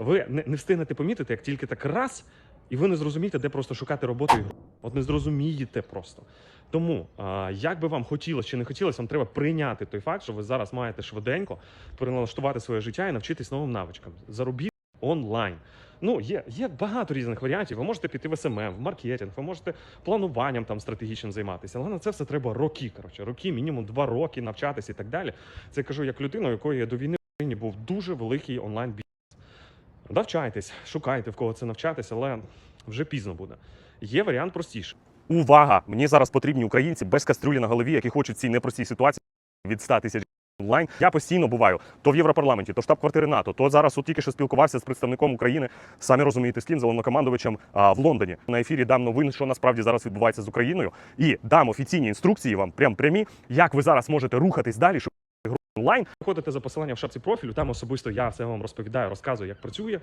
ви не, не встигнете помітити, як тільки так раз, і ви не зрозумієте, де просто шукати роботу і гроші. От не зрозумієте просто. Тому, а, як би вам хотілося чи не хотілося, вам треба прийняти той факт, що ви зараз маєте швиденько переналаштувати своє життя і навчитись новим навичкам. Заробіть онлайн. Ну, є, є багато різних варіантів. Ви можете піти в СММ, в маркетинг, ви можете плануванням там стратегічним займатися. Але на це все треба роки. Коротше, роки, мінімум два роки навчатися і так далі. Це я кажу як людина, у якої до війни був дуже великий онлайн бізнес. Навчайтесь, шукайте в кого це навчатися, але вже пізно буде. Є варіант простіший. Увага! Мені зараз потрібні українці без кастрюлі на голові, які хочуть цій непростій ситуації від 100 тисяч онлайн. Я постійно буваю то в Європарламенті, то штаб-квартири НАТО, то зараз от тільки що спілкувався з представником України, самі розумієте, з ким, з головнокомандувачем в Лондоні. На ефірі дам новини, що насправді зараз відбувається з Україною, і дам офіційні інструкції вам, прям прямі, як ви зараз можете рухатись далі, щоб онлайн. Ходите за посиланням в шапці профілю, там особисто я все вам розповідаю, розказую, як працює.